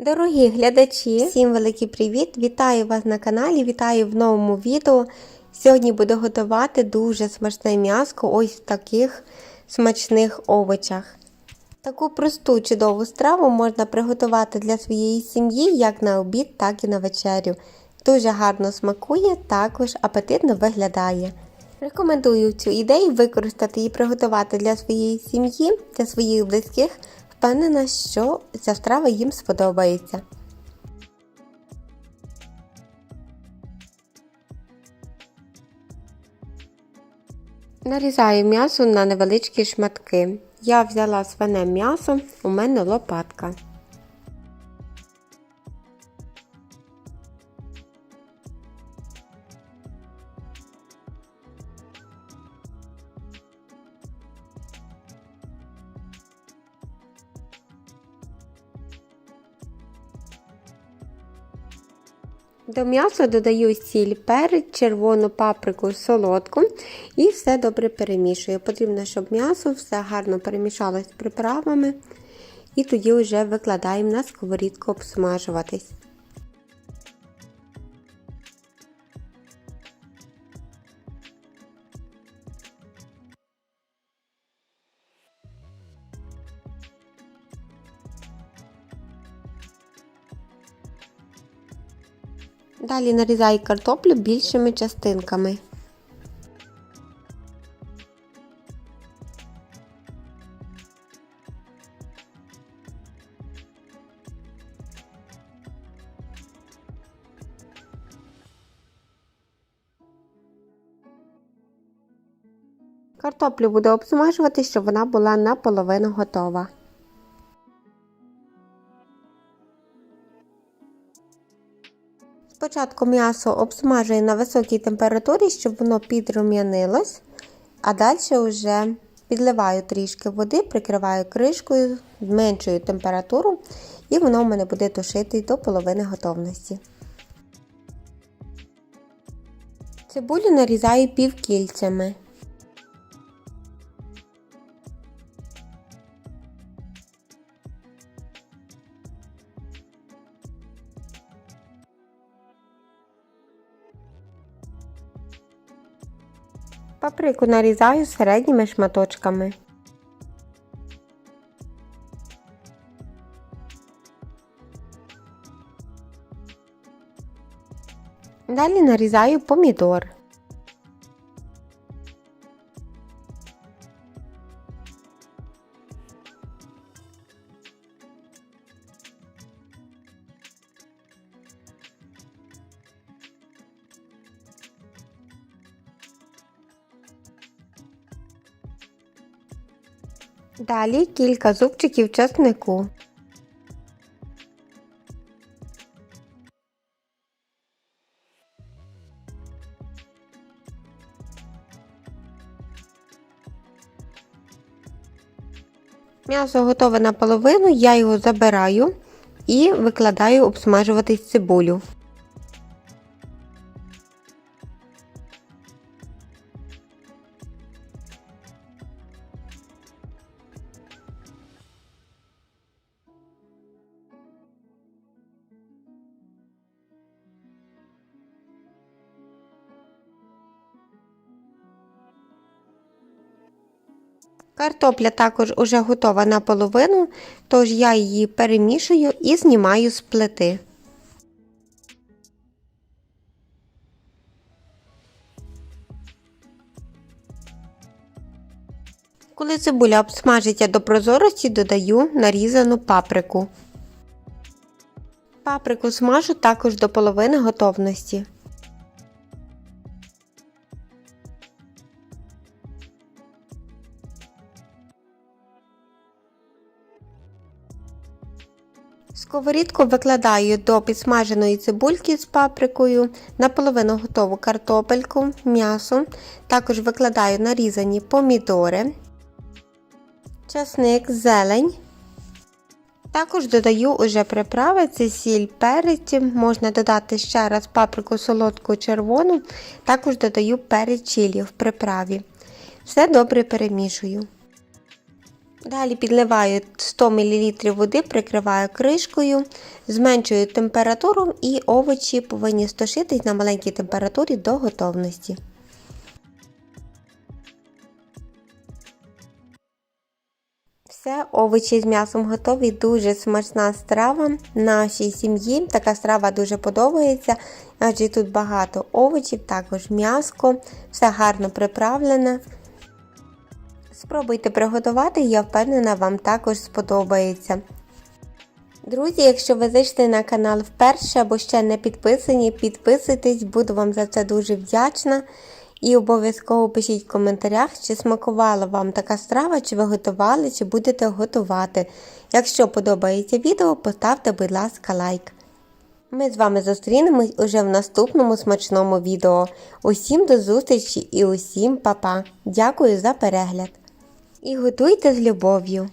Дорогі глядачі, всім великий привіт! Вітаю вас на каналі, вітаю в новому відео. Сьогодні буду готувати дуже смачне м'яско ось в таких смачних овочах. Таку просту чудову страву можна приготувати для своєї сім'ї як на обід, так і на вечерю. Дуже гарно смакує, також апетитно виглядає. Рекомендую цю ідею використати і приготувати для своєї сім'ї, для своїх близьких. Впевнена, що ця страва їм сподобається. Нарізаю м'ясо на невеличкі шматки. Я взяла свине м'ясо, у мене лопатка. До м'яса додаю сіль, перець, червону паприку, солодку і все добре перемішую. Потрібно, щоб м'ясо все гарно перемішалось з приправами. І тоді вже викладаємо на сковорідку обсмажуватись. Далі нарізаю картоплю більшими частинками. Картоплю буду обсмажувати, щоб вона була наполовину готова. Спочатку м'ясо обсмажую на високій температурі, щоб воно підрум'янилось, а далі вже підливаю трішки води, прикриваю кришкою, зменшую температуру, і воно в мене буде тушити до половини готовності. Цибулю нарізаю півкільцями. Паприку нарізаю середніми шматочками. Далі нарізаю помідор. Далі кілька зубчиків чеснику. М'ясо готове наполовину, я його забираю і викладаю обсмажуватись цибулю. Картопля також уже готова наполовину, тож я її перемішую і знімаю з плити. Коли цибуля обсмажиться до прозорості, додаю нарізану паприку. Паприку смажу також до половини готовності. Сковорідку викладаю до підсмаженої цибульки з паприкою, наполовину готову картопельку, м'ясо. Також викладаю нарізані помідори, часник, зелень. Також додаю уже приправи, це сіль, перець, можна додати ще раз паприку солодку червону, також додаю перець чилі в приправі. Все добре перемішую. Далі підливаю 100 мл води, прикриваю кришкою, зменшую температуру і овочі повинні стошитись на маленькій температурі до готовності. Все, овочі з м'ясом готові, дуже смачна страва. Нашій сім'ї така страва дуже подобається, адже тут багато овочів, також м'яско, все гарно приправлене. Спробуйте приготувати, я впевнена, вам також сподобається. Друзі, якщо ви зайшли на канал вперше або ще не підписані, підписуйтесь, буду вам за це дуже вдячна. І обов'язково пишіть в коментарях, чи смакувала вам така страва, чи ви готували, чи будете готувати. Якщо подобається відео, поставте, будь ласка, лайк. Ми з вами зустрінемось уже в наступному смачному відео. Усім до зустрічі і усім па-па. Дякую за перегляд. І готуйте з любов'ю!